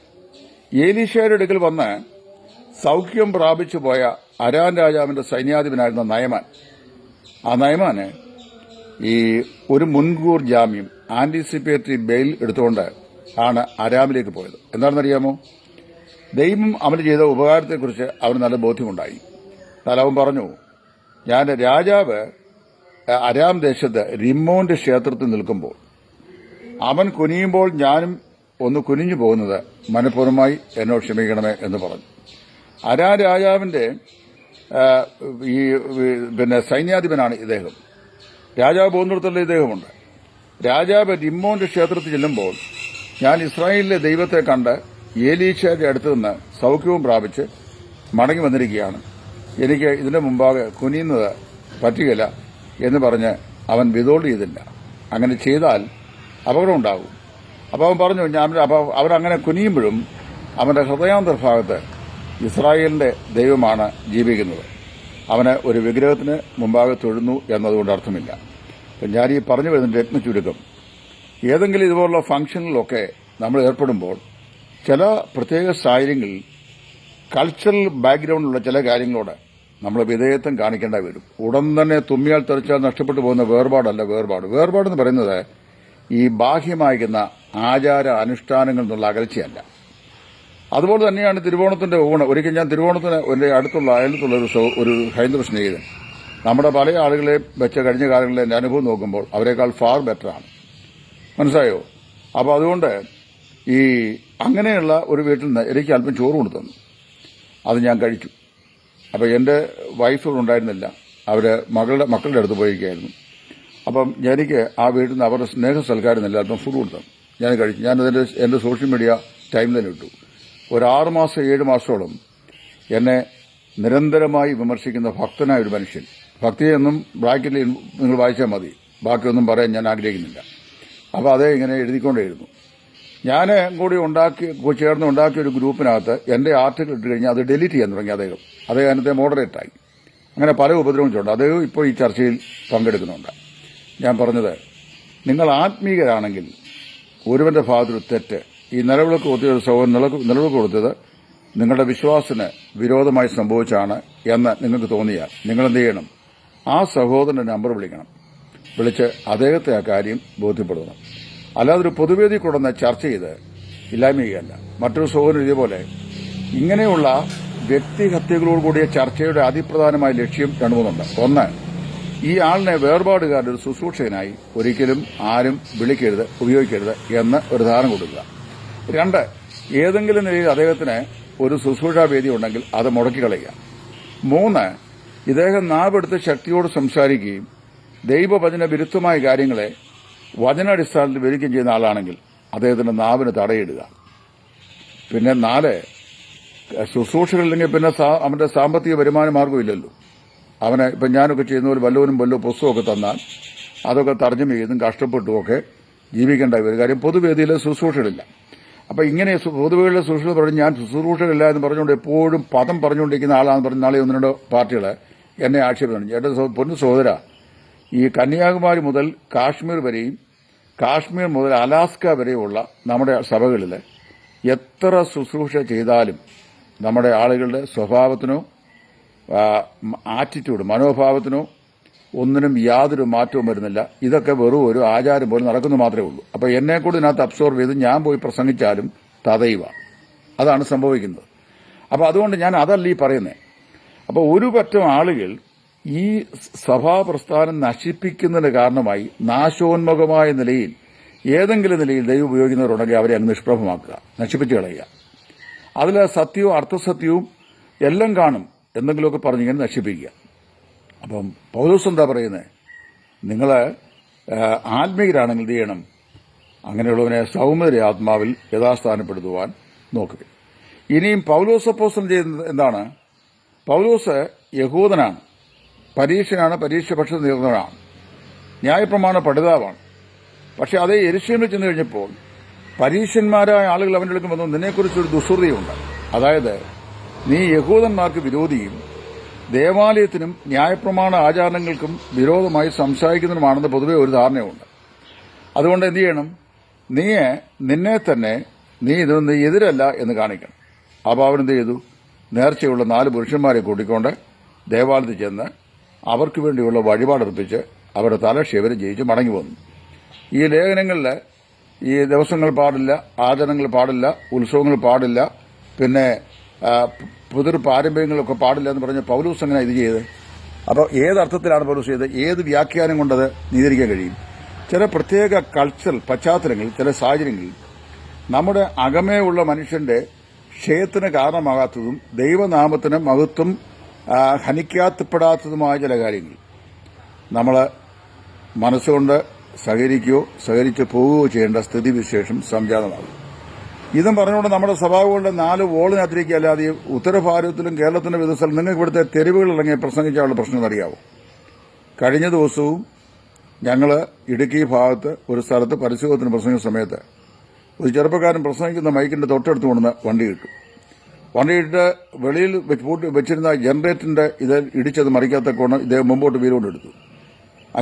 ഏലീഷയുടെ അടുക്കൽ വന്ന് സൗഖ്യം പ്രാപിച്ചു പോയ അരാൻ രാജാവിന്റെ സൈന്യാധിപനായിരുന്ന നയമാൻ. ആ നയമാന് ഈ ഒരു മുൻകൂർ ജാമ്യം ആന്റിസിപ്പേറ്ററി ബെയിൽ എടുത്തുകൊണ്ട് ആണ് അരാമിലേക്ക് പോയത്. എന്താണെന്നറിയാമോ? ദൈവം അവന് ചെയ്ത ഉപകാരത്തെക്കുറിച്ച് അവന് നല്ല ബോധ്യമുണ്ടായി. തലവൻ പറഞ്ഞു ഞാൻ രാജാവ് അരാം ദേശത്ത് റിമോന്റെ ക്ഷേത്രത്തിൽ നിൽക്കുമ്പോൾ അവൻ കുനിയുമ്പോൾ ഞാനും ഒന്ന് കുനിഞ്ഞു പോകുന്നത് മനഃപൂർവമായി എന്നോട് ക്ഷമിക്കണമേ എന്ന് പറഞ്ഞു. അരാ രാജാവിന്റെ ഈ പിന്നെ സൈന്യാധിപനാണ് ഇദ്ദേഹം. രാജാവ് പോകുന്നിടത്തുള്ള ഇദ്ദേഹമുണ്ട്. രാജാവ് രിമ്മോന്റെ ക്ഷേത്രത്തിൽ ചെല്ലുമ്പോൾ ഞാൻ ഇസ്രായേലിലെ ദൈവത്തെ കണ്ട് ഏലീഷയുടെ അടുത്ത് നിന്ന് സൗഖ്യവും പ്രാപിച്ച് മടങ്ങി വന്നിരിക്കുകയാണ്. എനിക്ക് ഇതിന്റെ മുമ്പാകെ കുനിയുന്നത് പറ്റുകയില്ല എന്ന് പറഞ്ഞ് അവൻ വിതോൾഡ് ചെയ്തില്ല. അങ്ങനെ ചെയ്താൽ അപകടം ഉണ്ടാകും. അപ്പോൾ അവൻ പറഞ്ഞു ഞാൻ അവരങ്ങനെ കുനിയുമ്പോഴും അവന്റെ ഹൃദയാന്തർഭാഗത്ത് ഇസ്രായേലിന്റെ ദൈവമാണ് ജീവിക്കുന്നത്. അവന് ഒരു വിഗ്രഹത്തിന് മുമ്പാകെ തൊഴുന്നു എന്നതുകൊണ്ട് അർത്ഥമില്ല. ഞാൻ ഈ പറഞ്ഞു വരുന്ന രത്ന ചുരുക്കം. ഏതെങ്കിലും ഇതുപോലുള്ള ഫംഗ്ഷനിലൊക്കെ നമ്മൾ ഏർപ്പെടുമ്പോൾ ചില പ്രത്യേക സാഹചര്യങ്ങളിൽ കൾച്ചറൽ ബാക്ക്ഗ്രൗണ്ടിലുള്ള ചില കാര്യങ്ങളോട് നമ്മൾ വിധേയത്വം കാണിക്കേണ്ട വരും. ഉടൻ തന്നെ തുമ്മിയാൽ തെറിച്ചാൽ നഷ്ടപ്പെട്ടു പോകുന്ന വേർപാടല്ല വേർപാട്. വേർപാടെന്ന് പറയുന്നത് ഈ ബാഹ്യമായിരിക്കുന്ന ആചാര അനുഷ്ഠാനങ്ങളിൽ നിന്നുള്ള അകൽച്ചയല്ല. അതുപോലെ തന്നെയാണ് തിരുവോണത്തിന്റെ ഊണ്. ഒരിക്കൽ ഞാൻ തിരുവോണത്തിന് എന്റെ അടുത്തുള്ള അയലത്തുള്ള ഒരു ഒരു ഹൈന്ദവ സ്നേഹിതൻ. നമ്മുടെ പല ആളുകളെ വെച്ച കഴിഞ്ഞ കാലങ്ങളിലെ എന്റെ അനുഭവം നോക്കുമ്പോൾ അവരെക്കാൾ ഫാർ ബെറ്ററാണ് മനസ്സിലായോ? അപ്പോൾ അതുകൊണ്ട് ഈ അങ്ങനെയുള്ള ഒരു വീട്ടിൽ നിന്ന് എനിക്ക് അല്പം ചോറ് കൊണ്ടു അത് ഞാൻ കഴിച്ചു. അപ്പോൾ എന്റെ വൈഫ് ഇവിടെ ഉണ്ടായിരുന്നില്ല. അവർ മകളുടെ മക്കളുടെ അടുത്ത് പോയിരിക്കുകയായിരുന്നു. അപ്പം എനിക്ക് ആ വീട്ടിൽ നിന്ന് അവരുടെ സ്നേഹ സൽക്കാരം അല്പം ഫുഡ് കൊടുത്തു ഞാൻ കഴിച്ചു. ഞാനതിന്റെ എന്റെ സോഷ്യൽ മീഡിയ ടൈം തന്നെ ഇട്ടു. ഒരു ആറ് മാസം ഏഴ് മാസത്തോളം എന്നെ നിരന്തരമായി വിമർശിക്കുന്ന ഭക്തനായ ഒരു മനുഷ്യൻ. ഭക്തിയെന്നും ബ്രാക്കറ്റിൽ നിങ്ങൾ വായിച്ചാൽ മതി. ബാക്കിയൊന്നും പറയാൻ ഞാൻ ആഗ്രഹിക്കുന്നില്ല. അപ്പോൾ അതേ ഇങ്ങനെ എഴുതിക്കൊണ്ടേയിരുന്നു. ഞാൻ കൂടി ഉണ്ടാക്കി ചേർന്ന് ഉണ്ടാക്കിയ ഒരു ഗ്രൂപ്പിനകത്ത് എന്റെ ആർട്ടിക്കിൾ ഇട്ട് കഴിഞ്ഞാൽ അത് ഡിലീറ്റ് ചെയ്യാൻ തുടങ്ങി അദ്ദേഹം. അദ്ദേഹം അതിനകത്തെ മോഡറേറ്റായി അങ്ങനെ പല ഉപദ്രവിച്ചുണ്ട് അദ്ദേഹം ഇപ്പോൾ ഈ ചർച്ചയിൽ പങ്കെടുക്കുന്നുണ്ട്. ഞാൻ പറഞ്ഞത് നിങ്ങൾ ആത്മീയരാണെങ്കിൽ ഒരുവന്റെ ഭാഗത്തൊരു തെറ്റ് ഈ നിലവിളക്ക് കൊത്തിയ ഒരു നിലവിളക്ക് കൊടുത്തത് നിങ്ങളുടെ വിശ്വാസത്തിന് വിരോധമായി സംഭവിച്ചാണ് എന്ന് നിങ്ങൾക്ക് തോന്നിയാൽ നിങ്ങൾ എന്ത് ചെയ്യണം? ആ സഹോദരന്റെ നമ്പർ വിളിക്കണം. വിളിച്ച് അദ്ദേഹത്തെ ആ കാര്യം ബോധ്യപ്പെടുത്തണം. അല്ലാതെ ഒരു പൊതുവേദി കൊണ്ടുവന്ന് ചർച്ച ചെയ്ത് ഇല്ലായ്മ ചെയ്യല്ല. മറ്റൊരു സഹോദരൻ ഇതേപോലെ ഇങ്ങനെയുള്ള വ്യക്തിഹത്യകളോട് കൂടിയ ചർച്ചയുടെ അതിപ്രധാനമായ ലക്ഷ്യം രണ്ടു മൂന്നുണ്ട്. ഒന്ന് ഈ ആളിനെ വേർപാടുകാരുടെ ഒരു ശുശ്രൂഷകനായി ഒരിക്കലും ആരും വിളിക്കരുത് ഉപയോഗിക്കരുത് എന്ന് ഒരു ധാരണ കൊടുക്കുക. രണ്ട് ഏതെങ്കിലും നിലയിൽ അദ്ദേഹത്തിന് ഒരു ശുശ്രൂഷാ വേദി ഉണ്ടെങ്കിൽ അത് മുടക്കി കളയുക. മൂന്ന് ഇദ്ദേഹം നാവെടുത്ത് ശക്തിയോട് സംസാരിക്കുകയും ദൈവവചന വിരുദ്ധമായ കാര്യങ്ങളെ വചനാടിസ്ഥാനത്തിൽ വിവരിക്കുകയും ചെയ്യുന്ന ആളാണെങ്കിൽ അദ്ദേഹത്തിന്റെ നാവിന് തടയിടുക. പിന്നെ നാല് ശുശ്രൂഷകളില്ലെങ്കിൽ പിന്നെ അവന്റെ സാമ്പത്തിക വരുമാന മാർഗമില്ലല്ലോ അവനെ ഇപ്പം ഞാനൊക്കെ ചെയ്യുന്ന പോലെ വല്ലവനും വല്ലോ പുസ്തകമൊക്കെ തന്നാൽ അതൊക്കെ തർജമ ചെയ്തും കഷ്ടപ്പെട്ടുമൊക്കെ ജീവിക്കേണ്ട ഒരു കാര്യം പൊതുവേദിയിൽ ശുശ്രൂഷകളില്ല. അപ്പം ഇങ്ങനെ സു- സുശ്രൂഷ പറഞ്ഞ് ഞാൻ ശുശ്രൂഷകളില്ല എന്ന് പറഞ്ഞുകൊണ്ട് എപ്പോഴും പദം പറഞ്ഞുകൊണ്ടിരിക്കുന്ന ആളാണെന്ന് പറഞ്ഞ് നാളെ ഒന്ന് രണ്ട് പാർട്ടികൾ എന്നെ ആക്ഷേപിക്കണം. എന്റെ പൊന്നു സഹോദര ഈ കന്യാകുമാരി മുതൽ കാശ്മീർ വരെയും കാശ്മീർ മുതൽ അലാസ്ക വരെയുള്ള നമ്മുടെ സഭകളിൽ എത്ര ശുശ്രൂഷ ചെയ്താലും നമ്മുടെ ആളുകളുടെ സ്വഭാവത്തിനോ ആറ്റിറ്റ്യൂഡ് മനോഭാവത്തിനോ ഒന്നിനും യാതൊരു മാറ്റവും വരുന്നില്ല. ഇതൊക്കെ വെറും ഒരു ആചാരം പോലെ നടക്കുന്നു മാത്രമേ ഉള്ളൂ. അപ്പോൾ എന്നെ കൂടി ഇതിനകത്ത് അബ്സോർവ് ചെയ്ത് ഞാൻ പോയി പ്രസംഗിച്ചാലും തതൈവ അതാണ് സംഭവിക്കുന്നത്. അപ്പോൾ അതുകൊണ്ട് ഞാൻ അതല്ല ഈ പറയുന്നത് അപ്പോൾ ഒരു പറ്റം ആളുകൾ ഈ സഭാ പ്രസ്ഥാനം നശിപ്പിക്കുന്നതിന് കാരണമായി നാശോന്മുഖമായ നിലയിൽ ഏതെങ്കിലും നിലയിൽ ദൈവം ഉപയോഗിക്കുന്നവരുണ്ടെങ്കിൽ അവരെ അങ്ങ് നിഷ്പ്രഭമാക്കുക നശിപ്പിച്ചു കളയുക. അതിൽ സത്യവും അർത്ഥസത്യവും എല്ലാം കാണും. എന്തെങ്കിലുമൊക്കെ പറഞ്ഞിങ്ങനെ നശിപ്പിക്കുക. അപ്പം പൗലോസ് എന്താ പറയുന്നത് നിങ്ങൾ ആത്മീയരാണെങ്കിൽ എന്ത് ചെയ്യണം? അങ്ങനെയുള്ളവനെ സൗമ്യ ആത്മാവിൽ യഥാസ്ഥാനപ്പെടുത്തുവാൻ നോക്കുക. ഇനിയും പൗലോസ് അപ്പോസ്റ്റൽ ചെയ്യുന്നത് എന്താണ്? പൗലോസ് യഹൂദനാണ്. പരീക്ഷനാണ് പരീക്ഷ പക്ഷ നേർന്നവനാണ് ന്യായപ്രമാണ പഠിതാവാണ്. പക്ഷെ അതേ എരിശീമിൽ ചെന്ന് കഴിഞ്ഞപ്പോൾ പരീക്ഷന്മാരായ ആളുകൾ അവന്റെ വന്നു. നിന്നെക്കുറിച്ചൊരു ദുശ്രുതിയുണ്ട്. അതായത് നീ യഹൂദന്മാർക്ക് വിരോധിയും ദേവാലയത്തിനും ന്യായപ്രമാണ ആചാരങ്ങൾക്കും വിരോധമായി സംസാരിക്കുന്നതിനുമാണെന്ന് പൊതുവെ ഒരു ധാരണയുണ്ട് അതുകൊണ്ട് എന്ത് ചെയ്യണം? നീ നിന്നെ തന്നെ നീ ഇതൊന്നും എതിരല്ല എന്ന് കാണിക്കണം. അപ്പോൾ അവരെന്ത് ചെയ്തു? നേർച്ചയുള്ള നാല് പുരുഷന്മാരെ കൂട്ടിക്കൊണ്ട് ദേവാലയത്തിൽ ചെന്ന് അവർക്ക് വേണ്ടിയുള്ള വഴിപാടർപ്പിച്ച് അവരുടെ തല ശിവരെ ജയിച്ച് മടങ്ങി വന്നു. ഈ ലേഖനങ്ങളിൽ ഈ ദിവസങ്ങൾ പാടില്ല ആചരണങ്ങൾ പാടില്ല ഉത്സവങ്ങൾ പാടില്ല പിന്നെ പുതിർ പാരമ്പര്യങ്ങളൊക്കെ പാടില്ല എന്ന് പറഞ്ഞ പൗലൂസ് അങ്ങനെ ഇത് ചെയ്ത് അപ്പോൾ ഏതർത്ഥത്തിലാണ് പൗലൂസ് ചെയ്തത്? ഏത് വ്യാഖ്യാനം കൊണ്ടത് നീതിരിക്കാൻ കഴിയും? ചില പ്രത്യേക കൾച്ചറൽ പശ്ചാത്തലങ്ങളിൽ ചില സാഹചര്യങ്ങളിൽ നമ്മുടെ അകമേ ഉള്ള മനുഷ്യന്റെ ക്ഷയത്തിന് കാരണമാകാത്തതും ദൈവനാമത്തിന് മഹത്വം ഹനിക്കാത്തപ്പെടാത്തതുമായ ചില കാര്യങ്ങൾ. നമ്മൾ മനസ്സുകൊണ്ട് സഹകരിക്കുകയോ സഹകരിച്ച് പോവുകയോ ചെയ്യേണ്ട സ്ഥിതിവിശേഷം സംജാതമാകും. ഇതും പറഞ്ഞുകൊണ്ട് നമ്മുടെ സഭാവുകളുടെ നാല് വോളിനകത്തിരിക്കുക. അല്ലാതെ ഉത്തരഭാരതത്തിലും കേരളത്തിന്റെ വിവിധ സ്ഥലം നിങ്ങൾക്ക് ഇവിടുത്തെ തെരുവുകൾ തെരുവുകളിലിറങ്ങി പ്രസംഗിച്ചാലുള്ള പ്രശ്നം അറിയാവോ? കഴിഞ്ഞ ദിവസവും ഞങ്ങൾ ഇടുക്കി ഭാഗത്ത് ഒരു സ്ഥലത്ത് പരിശോധന പ്രസംഗിക്കുന്ന സമയത്ത് ഒരു ചെറുപ്പക്കാരൻ പ്രസംഗിക്കുന്ന മൈക്കിന്റെ തൊട്ടടുത്ത് കൊണ്ടുവന്ന് വണ്ടി ഇട്ടു. വണ്ടി ഇട്ട് വെളിയിൽ വെച്ചിരുന്ന ജനറേറ്ററിന്റെ ഇത് ഇടിച്ചത് മറിക്കാത്ത കൊണ്ട് ഇദ്ദേഹം മുമ്പോട്ട് വീലുകൊണ്ടെടുത്തു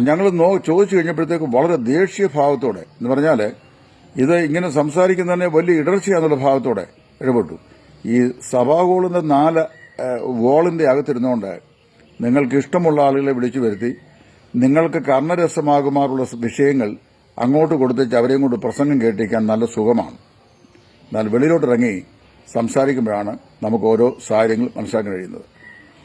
ഞങ്ങൾ നോ ചോദിച്ചു കഴിഞ്ഞപ്പോഴത്തേക്ക് വളരെ ദേഷ്യ ഭാവത്തോടെ എന്ന് പറഞ്ഞാൽ ഇത് ഇങ്ങനെ സംസാരിക്കുന്നതിനെ വലിയ ഇടർച്ചയാന്നുള്ള ഭാഗത്തോടെ ഇടപെട്ടു. ഈ സഭാഗോളിന്റെ നാല് വോളിന്റെ അകത്തിരുന്നുകൊണ്ട് നിങ്ങൾക്ക് ഇഷ്ടമുള്ള ആളുകളെ വിളിച്ചു വരുത്തി നിങ്ങൾക്ക് കർണരസമാകുമാറുള്ള വിഷയങ്ങൾ അങ്ങോട്ട് കൊടുത്തേച്ച് അവരെയും കൊണ്ട് പ്രസംഗം കേട്ടിരിക്കാൻ നല്ല സുഖമാണ്. എന്നാൽ വെളിയിലോട്ടിറങ്ങി സംസാരിക്കുമ്പോഴാണ് നമുക്ക് ഓരോ സാഹചര്യങ്ങൾ മനസ്സിലാക്കാൻ കഴിയുന്നത്.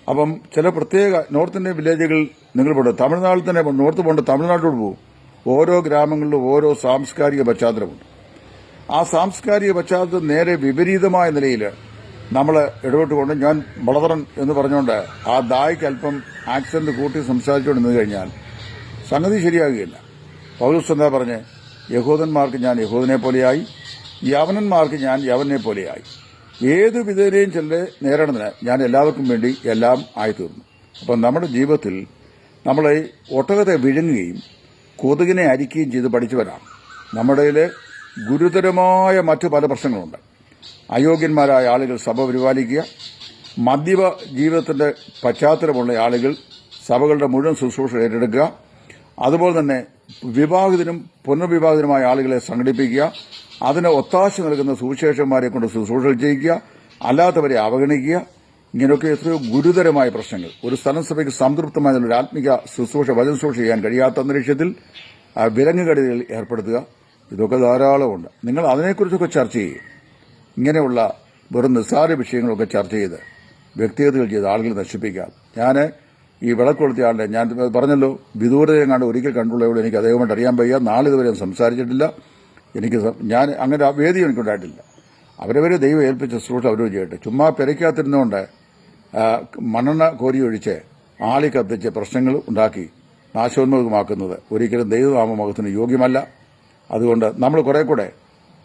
അപ്പം ചില പ്രത്യേക നോർത്ത് ഇന്ത്യൻ വില്ലേജുകൾ നിങ്ങൾ പോകും തമിഴ്നാട്ടിൽ തന്നെ നോർത്ത് പോകേണ്ട തമിഴ്നാട്ടിലോട്ട് പോകും ഓരോ ഗ്രാമങ്ങളിലും ഓരോ സാംസ്കാരിക പശ്ചാത്തലമുണ്ട്. ആ സാംസ്കാരിക പശ്ചാത്തലം നേരെ വിപരീതമായ നിലയിൽ നമ്മൾ ഇടപെട്ടുകൊണ്ട് ഞാൻ വളതറൻ എന്ന് പറഞ്ഞുകൊണ്ട് ആ ദായ്ക്ക് അല്പം ആക്സിഡന്റ് കൂട്ടി സംസാരിച്ചുകൊണ്ട് നിന്ന് കഴിഞ്ഞാൽ സംഗതി ശരിയാകുകയില്ല. പൗലൂസ് എന്താ പറഞ്ഞ്? യഹൂദന്മാർക്ക് ഞാൻ യഹൂദനെ പോലെയായി യവനന്മാർക്ക് ഞാൻ യവനെ പോലെയായി. ഏത് വിധേനയും ചെല്ലെ നേരിടുന്നതിന് ഞാൻ എല്ലാവർക്കും വേണ്ടി എല്ലാം ആയിത്തീർന്നു. അപ്പം നമ്മുടെ ജീവിതത്തിൽ നമ്മളെ ഒട്ടകത്തെ വിഴുങ്ങുകയും കൊതുകിനെ അരിക്കുകയും ചെയ്ത് പഠിച്ചവരാണ്. നമ്മുടെ കയ്യിൽ ഗുരുതരമായ മറ്റു പല പ്രശ്നങ്ങളുണ്ട്. അയോഗ്യന്മാരായ ആളുകൾ സഭ പരിപാലിക്കുക മദ്യപ ജീവിതത്തിന്റെ പശ്ചാത്തലമുള്ള ആളുകൾ സഭകളുടെ മുഴുവൻ ശുശ്രൂഷ ഏറ്റെടുക്കുക അതുപോലെ തന്നെ വിവാഹിതനും പുനർവിവാഹിതനുമായ ആളുകളെ സംഘടിപ്പിക്കുക അതിന് ഒത്താശ നൽകുന്ന സുവിശേഷന്മാരെ കൊണ്ട് ശുശ്രൂഷകൾ ചെയ്യിക്കുക അല്ലാത്തവരെ അവഗണിക്കുക ഇങ്ങനെയൊക്കെ എത്രയോ ഗുരുതരമായ പ്രശ്നങ്ങൾ. ഒരു സ്ഥലം സഭയ്ക്ക് സംതൃപ്തമായ ഒരു ആത്മിക ശുശ്രൂഷ വചന ശുശ്രൂഷ ചെയ്യാൻ കഴിയാത്ത അന്തരീക്ഷത്തിൽ വിലങ്ങുകടികൾ ഏർപ്പെടുത്തുക. ഇതൊക്കെ ധാരാളമുണ്ട്. നിങ്ങൾ അതിനെക്കുറിച്ചൊക്കെ ചർച്ച ചെയ്യും. ഇങ്ങനെയുള്ള വെറും നിസ്സാര വിഷയങ്ങളൊക്കെ ചർച്ച ചെയ്ത് വ്യക്തിഗതകൾ ചെയ്ത് ആളുകൾ നശിപ്പിക്കാം. ഞാൻ ഈ വിളക്കൊളുത്തിയ ആളുടെ ഞാൻ പറഞ്ഞല്ലോ വിദൂരതയും കണ്ട് ഒരിക്കൽ കണ്ടുള്ളവരോട് എനിക്ക് അദ്ദേഹമായിട്ട് അറിയാൻ വയ്യ. നാളിതുവരെ ഞാൻ സംസാരിച്ചിട്ടില്ല. എനിക്ക് ഞാൻ അങ്ങനെ വേദി എനിക്കുണ്ടായിട്ടില്ല. അവരവരെ ദൈവം ഏൽപ്പിച്ച ശുശ്രൂഷ അവരോട് ചെയ്യട്ടെ. ചുമ്മാ പെരയ്ക്കാത്തിരുന്നുകൊണ്ട് ആ, മണ്ണെണ്ണ കോരിയൊഴിച്ച് ആളി കത്തിച്ച് പ്രശ്നങ്ങൾ ഉണ്ടാക്കി നാശോന്മുഖമാക്കുന്നത് ഒരിക്കലും ദൈവനാമമുഖത്തിന് യോഗ്യമല്ല. അതുകൊണ്ട് നമ്മൾ കുറെ കൂടെ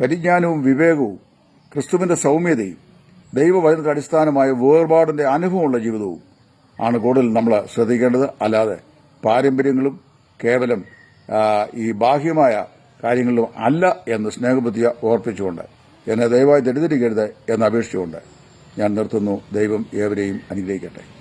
പരിജ്ഞാനവും വിവേകവും ക്രിസ്തുവിന്റെ സൗമ്യതയും ദൈവവചനത്തിന്റെ അടിസ്ഥാനമായ വേർപാടിന്റെ അനുഭവമുള്ള ജീവിതവും ആണ് കൂടുതൽ നമ്മൾ ശ്രദ്ധിക്കേണ്ടത്. അല്ലാതെ പാരമ്പര്യങ്ങളും കേവലം ഈ ബാഹ്യമായ കാര്യങ്ങളിലും അല്ല എന്ന് സ്നേഹബുദ്ധിയ ഓർപ്പിച്ചുകൊണ്ട് എന്നെ ദയവായി തെറ്റിദ്ധരിക്കരുത് എന്ന് അപേക്ഷിച്ചുകൊണ്ട് ഞാൻ നിർത്തുന്നു. ദൈവം ഏവരെയും അനുഗ്രഹിക്കട്ടെ.